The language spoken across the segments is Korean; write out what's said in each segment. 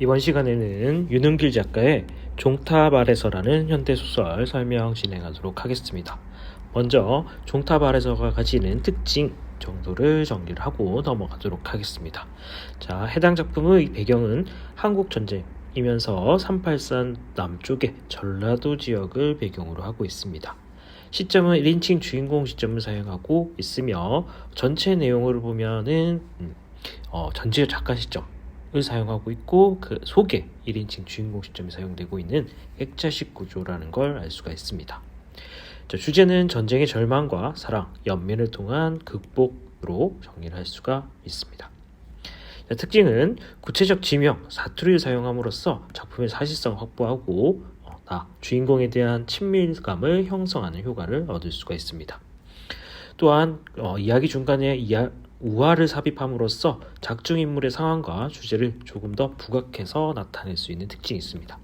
이번 시간에는 윤은길 작가의 종탑 아래서라는 현대소설 설명 진행하도록 하겠습니다. 먼저 종탑 아래서가 가지는 특징 정도를 정리를 하고 넘어가도록 하겠습니다. 자, 해당 작품의 배경은 한국 전쟁 이면서 383 남쪽의 전라도 지역을 배경으로 하고 있습니다. 시점은 1인칭 주인공 시점을 사용하고 있으며 전체 내용을 보면은 음, 어, 전체 작가 시점 을 사용하고 있고 그 속에 1인칭 주인공 시점이 사용되고 있는 액자식 구조라는 걸 알 수가 있습니다. 자, 주제는 전쟁의 절망과 사랑, 연민을 통한 극복으로 정리를 할 수가 있습니다. 자, 특징은 구체적 지명, 사투리를 사용함으로써 작품의 사실성 확보하고 어, 나 주인공에 대한 친밀감을 형성하는 효과를 얻을 수가 있습니다. 또한 어, 이야기 중간에 이야, 우화를 삽입함으로써 작중 인물의 상황과 주제를 조금 더 부각해서 나타낼 수 있는 특징이 있습니다.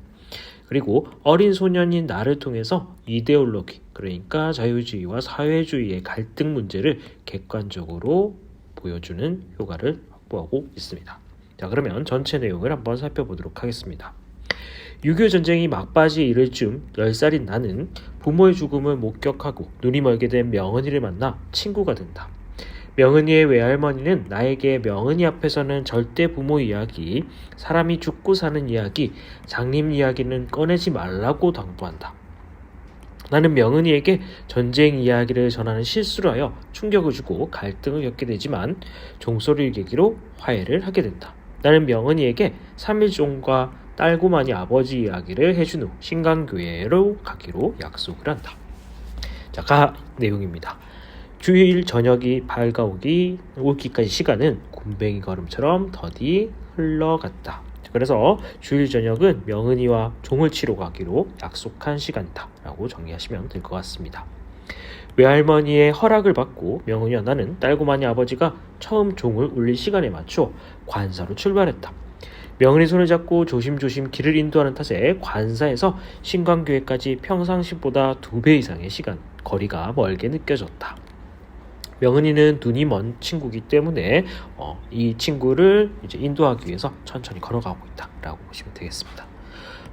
그리고 어린 소년인 나를 통해서 이데올로기, 그러니까 자유주의와 사회주의의 갈등 문제를 객관적으로 보여주는 효과를 확보하고 있습니다. 자, 그러면 전체 내용을 한번 살펴보도록 하겠습니다. 6.25 전쟁이 막바지에 이를 즈음 10살인 나는 부모의 죽음을 목격하고 눈이 멀게 된 명은이를 만나 친구가 된다. 명은이의 외할머니는 나에게 명은이 앞에서는 절대 부모 이야기, 사람이 죽고 사는 이야기, 장님 이야기는 꺼내지 말라고 당부한다. 나는 명은이에게 전쟁 이야기를 전하는 실수를 하여 충격을 주고 갈등을 겪게 되지만 종소리를 계기로 화해를 하게 된다. 나는 명은이에게 3일종과 딸고마니 아버지 이야기를 해준 후 신강교회로 가기로 약속을 한다. 자, 가 내용입니다. 주일 저녁이 밝아오기 오기까지 시간은 굼벵이 걸음처럼 더디 흘러갔다. 그래서 주일 저녁은 명은이와 종을 치러 가기로 약속한 시간이다라고 정리하시면 될 것 같습니다. 외할머니의 허락을 받고 명은이와 나는 딸고마니 아버지가 처음 종을 울릴 시간에 맞춰 관사로 출발했다. 명은이 손을 잡고 조심조심 길을 인도하는 탓에 관사에서 신광교회까지 평상시보다 두 배 이상의 시간 거리가 멀게 느껴졌다. 명은이는 눈이 먼 친구이기 때문에 어, 이 친구를 이제 인도하기 위해서 천천히 걸어가고 있다라고 보시면 되겠습니다.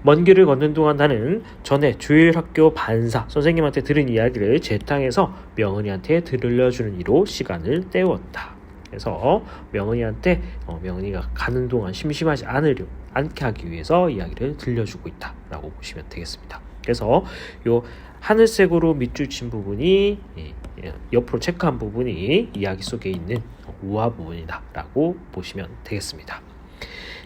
먼 길을 걷는 동안 나는 전에 주일학교 반사 선생님한테 들은 이야기를 재탕해서 명은이한테 들려주는 이로 시간을 때웠다. 그래서 명은이한테 어, 명은이가 가는 동안 심심하지 않으려 않게 하기 위해서 이야기를 들려주고 있다라고 보시면 되겠습니다. 그래서 요 하늘색으로 밑줄 친 부분이 예, 예, 옆으로 체크한 부분이 이야기 속에 있는 우화 부분이다라고 보시면 되겠습니다.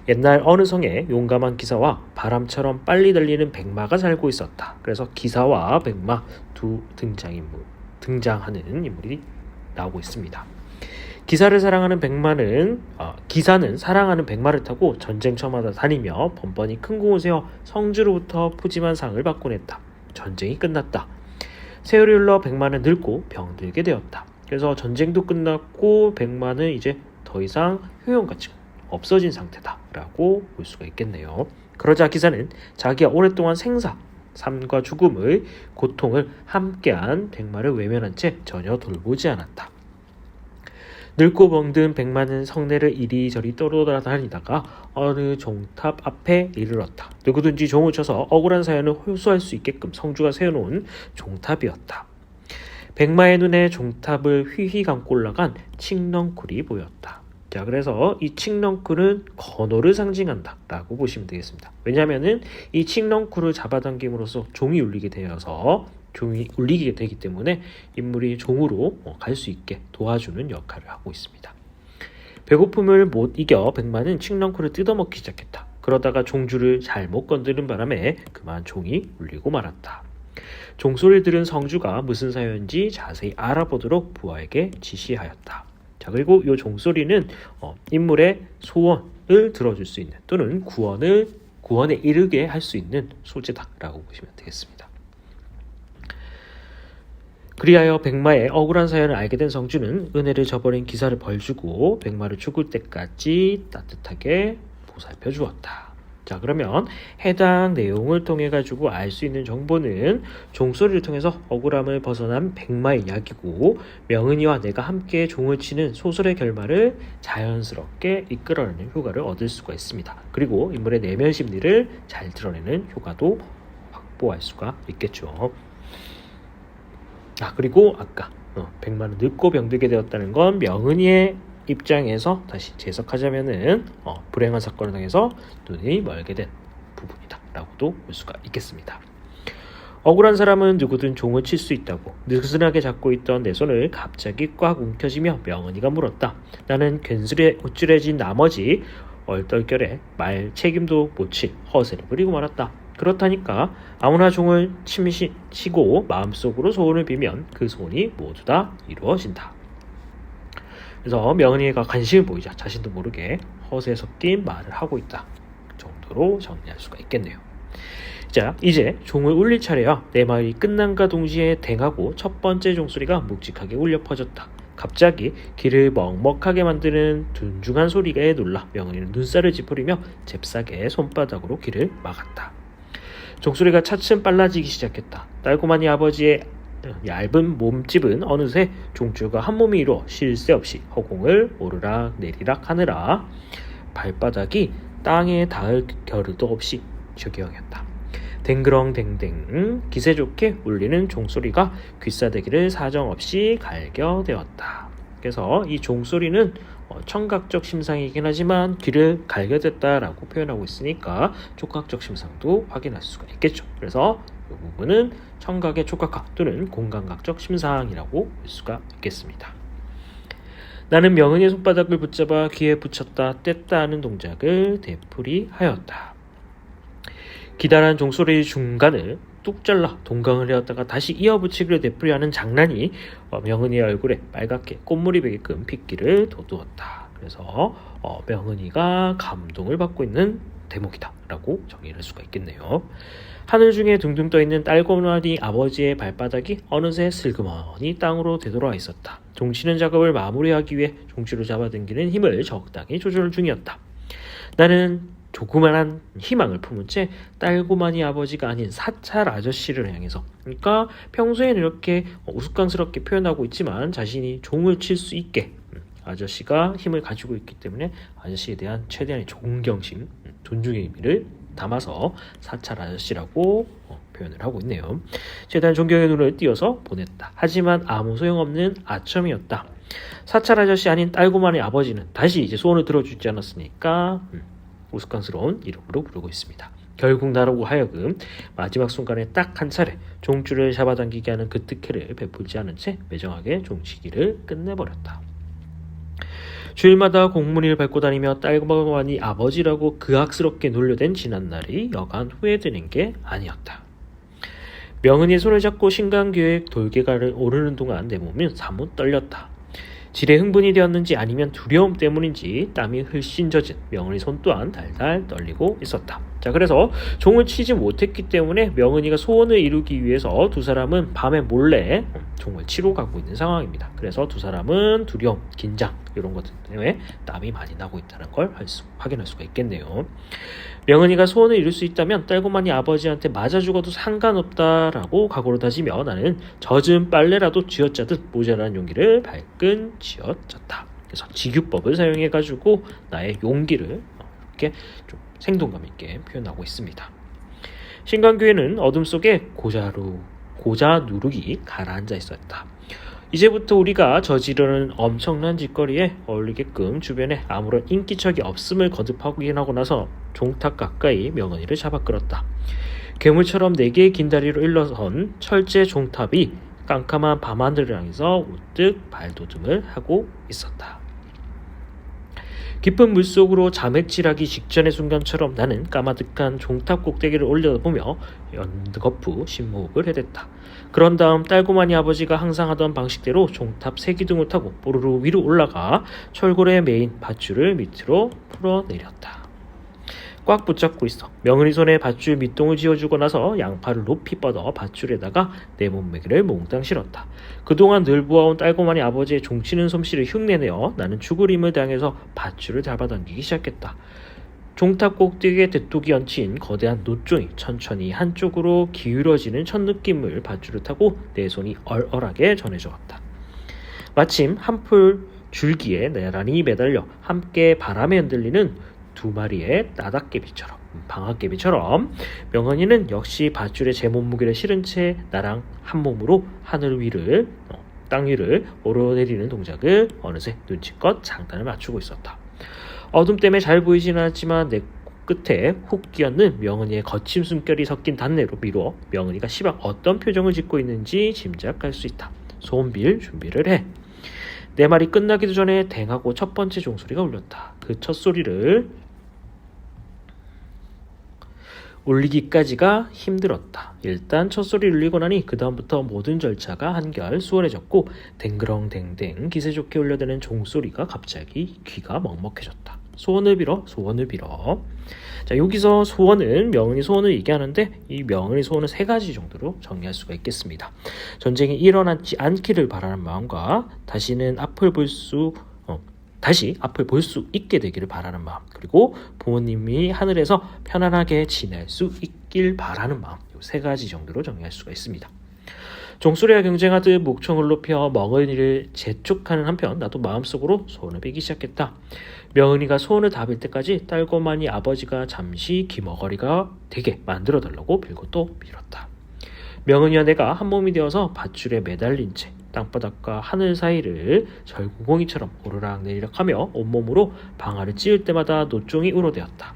옛날 어느 성에 용감한 기사와 바람처럼 빨리 달리는 백마가 살고 있었다. 그래서 기사와 백마 두 등장인물 등장하는 인물이 나오고 있습니다. 기사를 사랑하는 백마는 어, 기사는 사랑하는 백마를 타고 전쟁터마다 다니며 번번이 큰 공을 세워 성주로부터 푸짐한 상을 받곤 했다. 전쟁이 끝났다. 세월이 흘러 백마는 늙고 병들게 되었다. 그래서 전쟁도 끝났고 백마는 이제 더 이상 효용 가치가 없어진 상태다라고 볼 수가 있겠네요. 그러자 기사는 자기가 오랫동안 생사, 삶과 죽음의 고통을 함께한 백마를 외면한 채 전혀 돌보지 않았다. 늙고 병든 백마는 성내를 이리저리 떠돌아다니다가 어느 종탑 앞에 이르렀다. 누구든지 종을 쳐서 억울한 사연을 호소할 수 있게끔 성주가 세워놓은 종탑이었다. 백마의 눈에 종탑을 휘휘 감고 올라간 칡넝쿨이 보였다. 자, 그래서 이 칡넝쿨은 건호를 상징한다 라고 보시면 되겠습니다. 왜냐하면은 이 칡넝쿨을 잡아당김으로써 종이 울리게 되어서 종이 울리게 되기 때문에 인물이 종으로 어, 갈수 있게 도와주는 역할을 하고 있습니다. 배고픔을 못 이겨 백마는 칡넝쿨을 뜯어먹기 시작했다. 그러다가 종주를 잘못 건드린 바람에 그만 종이 울리고 말았다. 종소리를 들은 성주가 무슨 사연인지 자세히 알아보도록 부하에게 지시하였다. 자 그리고 이 종소리는 어, 인물의 소원을 들어줄 수 있는 또는 구원을 구원에 이르게 할 수 있는 소재다라고 보시면 되겠습니다. 그리하여 백마의 억울한 사연을 알게 된 성주는 은혜를 저버린 기사를 벌주고 백마를 죽을 때까지 따뜻하게 보살펴 주었다. 자 그러면 해당 내용을 통해 가지고 알 수 있는 정보는 종소리를 통해서 억울함을 벗어난 백마의 이야기고 명은이와 내가 함께 종을 치는 소설의 결말을 자연스럽게 이끌어내는 효과를 얻을 수가 있습니다. 그리고 인물의 내면 심리를 잘 드러내는 효과도 확보할 수가 있겠죠. 아 그리고 아까 어, 백마는 늙고 병들게 되었다는 건 명은이의 입장에서 다시 재석하자면은 어, 불행한 사건을 당해서 눈이 멀게 된 부분이다라고도 볼 수가 있겠습니다. 억울한 사람은 누구든 종을 칠 수 있다고 느슨하게 잡고 있던 내 손을 갑자기 꽉 움켜쥐며 명은이가 물었다. 나는 괜스레 우쭐해진 나머지 얼떨결에 말 책임도 못 칠 허세를 부리고 말았다. 그렇다니까 아무나 종을 침시, 치고 마음속으로 소원을 빌면 그 소원이 모두 다 이루어진다. 그래서 명은이가 관심을 보이자 자신도 모르게 허세 섞인 말을 하고 있다. 그 정도로 정리할 수가 있겠네요. 자, 이제 종을 울릴 차례야. 내 말이 끝난과 동시에 댕하고 첫 번째 종소리가 묵직하게 울려 퍼졌다. 갑자기 귀를 먹먹하게 만드는 둔중한 소리에 놀라 명은이는 눈살을 찌푸리며 잽싸게 손바닥으로 귀를 막았다. 종소리가 차츰 빨라지기 시작했다. 딸고마니 아버지의 얇은 몸집은 어느새 종줄과 한 몸이 이루어 쉴 새 없이 허공을 오르락 내리락 하느라 발바닥이 땅에 닿을 겨를도 없이 저기형이었다. 댕그렁댕댕 기세 좋게 울리는 종소리가 귀싸대기를 사정없이 갈겨대었다. 그래서 이 종소리는 어, 청각적 심상이긴 하지만 귀를 갈겨댔다라고 표현하고 있으니까 촉각적 심상도 확인할 수가 있겠죠. 그래서 이 부분은 청각의 촉각화 또는 공감각적 심상이라고 볼 수가 있겠습니다. 나는 명은의 손바닥을 붙잡아 귀에 붙였다 뗐다 하는 동작을 되풀이하였다. 기다란 종소리 중간을 뚝 잘라 동강을 해왔다가 다시 이어붙이기를 되풀이하는 장난이 어, 명은이의 얼굴에 빨갛게 꽃물이 배게끔 핏기를 돋우었다. 그래서 어, 명은이가 감동을 받고 있는 대목이다라고 정의할 수가 있겠네요. 하늘 중에 둥둥 떠 있는 딸고마니 아버지의 발바닥이 어느새 슬그머니 땅으로 되돌아 있었다. 종치는 작업을 마무리하기 위해 종치로 잡아당기는 힘을 적당히 조절 중이었다. 나는 조그만한 희망을 품은 채 딸고마니 아버지가 아닌 사찰 아저씨를 향해서 그러니까 평소에는 이렇게 우스꽝스럽게 표현하고 있지만 자신이 종을 칠 수 있게 음, 아저씨가 힘을 가지고 있기 때문에 아저씨에 대한 최대한의 존경심, 음, 존중의 의미를 담아서 사찰 아저씨라고 어, 표현을 하고 있네요. 최대한 존경의 눈을 띄어서 보냈다. 하지만 아무 소용없는 아첨이었다. 사찰 아저씨 아닌 딸고마니 아버지는 다시 이제 소원을 들어주지 않았으니까 음, 우스꽝스러운 이름으로 부르고 있습니다. 결국 나라고 하여금 마지막 순간에 딱 한 차례 종줄을 잡아당기게 하는 그 특혜를 베풀지 않은 채 매정하게 종치기를 끝내버렸다. 주일마다 공문을 밟고 다니며 딸고마니 아버지라고 그악스럽게 놀려댄 지난날이 여간 후회되는 게 아니었다. 명은이의 손을 잡고 신강교회 돌개가를 오르는 동안 내 몸은 사뭇 떨렸다. 질에 흥분이 되었는지 아니면 두려움 때문인지 땀이 흘씬 젖은 명은이 손 또한 달달 떨리고 있었다. 자, 그래서 종을 치지 못했기 때문에 명은이가 소원을 이루기 위해서 두 사람은 밤에 몰래 종을 치러 가고 있는 상황입니다. 그래서 두 사람은 두려움, 긴장 이런 것들 때문에 땀이 많이 나고 있다는 걸 수, 확인할 수가 있겠네요. 명은이가 소원을 이룰 수 있다면 딸고마니 아버지한테 맞아 죽어도 상관없다라고 각오를 다지며 나는 젖은 빨래라도 쥐어짜듯 모자란 용기를 발끈 쥐어짰다. 그래서 직유법을 사용해 가지고 나의 용기를 이렇게 좀 생동감 있게 표현하고 있습니다. 신강교회는 어둠 속에 고자루 고자 누룩이 가라앉아 있었다. 이제부터 우리가 저지르는 엄청난 짓거리에 어울리게끔 주변에 아무런 인기척이 없음을 거듭하고 나서 종탁 가까이 명언이를 잡아 끌었다. 괴물처럼 네 개의 긴 다리로 일러선 철제 종탑이 깜깜한 밤하늘을 향해서 우뚝 발돋움을 하고 있었다. 깊은 물속으로 자맥질하기 직전의 순간처럼 나는 까마득한 종탑 꼭대기를 올려보며 연거푸 심호흡을 해댔다. 그런 다음 딸고마니 아버지가 항상 하던 방식대로 종탑 세 기둥을 타고 뽀르르 위로 올라가 철골에 메인 밧줄을 밑으로 풀어내렸다. 꽉 붙잡고 있어. 명은이 손에 밧줄 밑동을 쥐어주고 나서 양팔을 높이 뻗어 밧줄에다가 내 몸매기를 몽땅 실었다. 그동안 늘 보아온 딸고마니 아버지의 종치는 솜씨를 흉내내어 나는 죽을 힘을 당해서 밧줄을 잡아당기기 시작했다. 종탑 꼭대기에 대톡이 얹힌 거대한 노종이 천천히 한쪽으로 기울어지는 첫 느낌을 밧줄을 타고 내 손이 얼얼하게 전해져 왔다. 마침 한풀 줄기에 나란히 매달려 함께 바람에 흔들리는 두 마리의 나닥개비처럼 방앗개비처럼 명언이는 역시 밧줄에 제 몸무게를 실은 채 나랑 한 몸으로 하늘 위를 어, 땅 위를 오르내리는 동작을 어느새 눈치껏 장단을 맞추고 있었다. 어둠 때문에 잘 보이지는 않았지만 내 끝에 훅 끼얹는 명은이의 거친 숨결이 섞인 단내로 미루어 명은이가 시방 어떤 표정을 짓고 있는지 짐작할 수 있다. 소원빌 준비를 해. 내 말이 끝나기도 전에 댕하고 첫 번째 종소리가 울렸다. 그 첫 소리를 울리기까지가 힘들었다. 일단 첫 소리 울리고 나니 그 다음부터 모든 절차가 한결 수월해졌고 댕그렁댕댕 기세 좋게 울려대는 종소리가 갑자기 귀가 먹먹해졌다. 소원을 빌어 소원을 빌어. 자 여기서 소원은 명은이 소원을 얘기하는데 이 명은이 소원은 세 가지 정도로 정리할 수가 있겠습니다. 전쟁이 일어나지 않기를 바라는 마음과 다시는 앞을 볼수 다시 앞을 볼 수 있게 되기를 바라는 마음 그리고 부모님이 하늘에서 편안하게 지낼 수 있길 바라는 마음 이세 가지 정도로 정리할 수가 있습니다. 종소리와 경쟁하듯 목청을 높여 멍은이를 재촉하는 한편 나도 마음속으로 소원을 빌기 시작했다. 명은이가 소원을 다빌 때까지 딸고만이 아버지가 잠시 기머거리가 되게 만들어 달라고 빌고 또 빌었다. 명은이와 내가 한 몸이 되어서 밧줄에 매달린 채 땅바닥과 하늘 사이를 절구공이처럼 오르락 내리락 하며 온몸으로 방아를 찌을 때마다 노종이 우러대었다.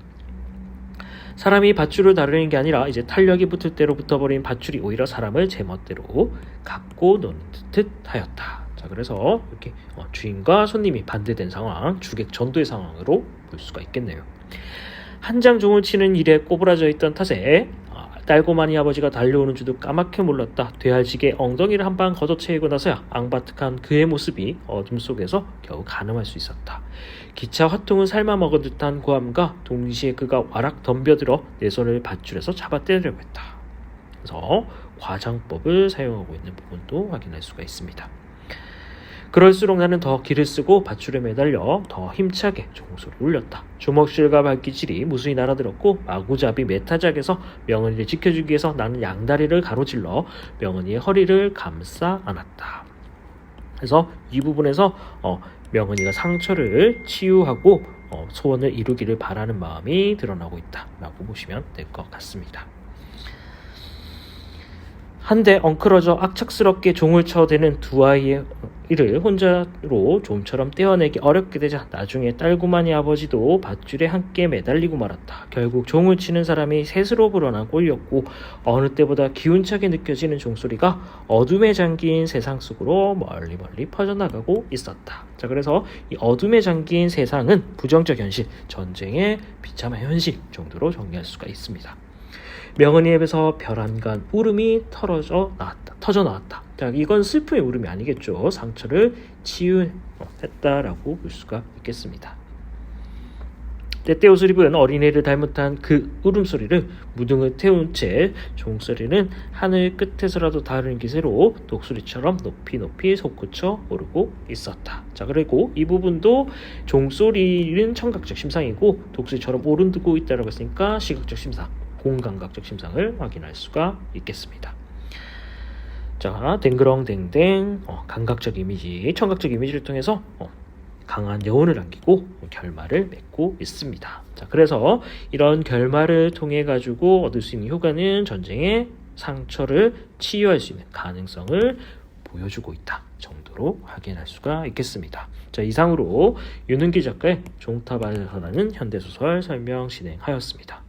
사람이 밧줄을 다루는 게 아니라 이제 탄력이 붙을 대로 붙어버린 밧줄이 오히려 사람을 제멋대로 갖고 노는 듯 하였다. 자, 그래서 이렇게 어, 주인과 손님이 반대된 상황, 주객 전도의 상황으로 볼 수가 있겠네요. 한 장 종을 치는 일에 꼬부라져 있던 탓에 딸고마니 아버지가 달려오는 줄도 까맣게 몰랐다. 되알지게 엉덩이를 한방 걷어채이고 나서야 앙바특한 그의 모습이 어둠 속에서 겨우 가늠할 수 있었다. 기차 화통을 삶아 먹은 듯한 고함과 동시에 그가 와락 덤벼들어 내 손을 밧줄에서 잡아 떼려고 했다. 그래서 과장법을 사용하고 있는 부분도 확인할 수가 있습니다. 그럴수록 나는 더 기를 쓰고 밧줄에 매달려 더 힘차게 종소를 울렸다. 주먹실과 발기질이 무수히 날아들었고 마구잡이 메타작에서 명은이를 지켜주기 위해서 나는 양다리를 가로질러 명은이의 허리를 감싸 안았다. 그래서 이 부분에서 어, 명은이가 상처를 치유하고 어, 소원을 이루기를 바라는 마음이 드러나고 있다라고 보시면 될 것 같습니다. 한데 엉클어져 악착스럽게 종을 쳐대는 두 아이의 이를 혼자로 좀처럼 떼어내기 어렵게 되자 나중에 딸구마니 아버지도 밧줄에 함께 매달리고 말았다. 결국 종을 치는 사람이 셋으로 불어나 꼴렸고 어느 때보다 기운차게 느껴지는 종소리가 어둠에 잠긴 세상 속으로 멀리 멀리 퍼져나가고 있었다. 자 그래서 이 어둠에 잠긴 세상은 부정적 현실, 전쟁의 비참한 현실 정도로 정리할 수가 있습니다. 명은이 입에서 별안간 울음이 털어져 나왔다. 터져 나왔다. 자, 이건 슬픔의 울음이 아니겠죠. 상처를 치유했다라고 볼 수가 있겠습니다. 때때 옷을 입은 어린애를 닮은 그 울음소리를 무등을 태운 채 종소리는 하늘 끝에서라도 다른 기세로 독수리처럼 높이 높이 솟구쳐 오르고 있었다. 자 그리고 이 부분도 종소리는 청각적 심상이고 독수리처럼 오른두고 있다고 했으니까 시각적 심상 공감각적 심상을 확인할 수가 있겠습니다. 자, 댕그렁댕댕 어, 감각적 이미지, 청각적 이미지를 통해서 어, 강한 여운을 남기고 결말을 맺고 있습니다. 자, 그래서 이런 결말을 통해 가지고 얻을 수 있는 효과는 전쟁의 상처를 치유할 수 있는 가능성을 보여주고 있다 정도로 확인할 수가 있겠습니다. 자, 이상으로 윤은기 작가의 종탑안에서라는 현대소설 설명 진행하였습니다.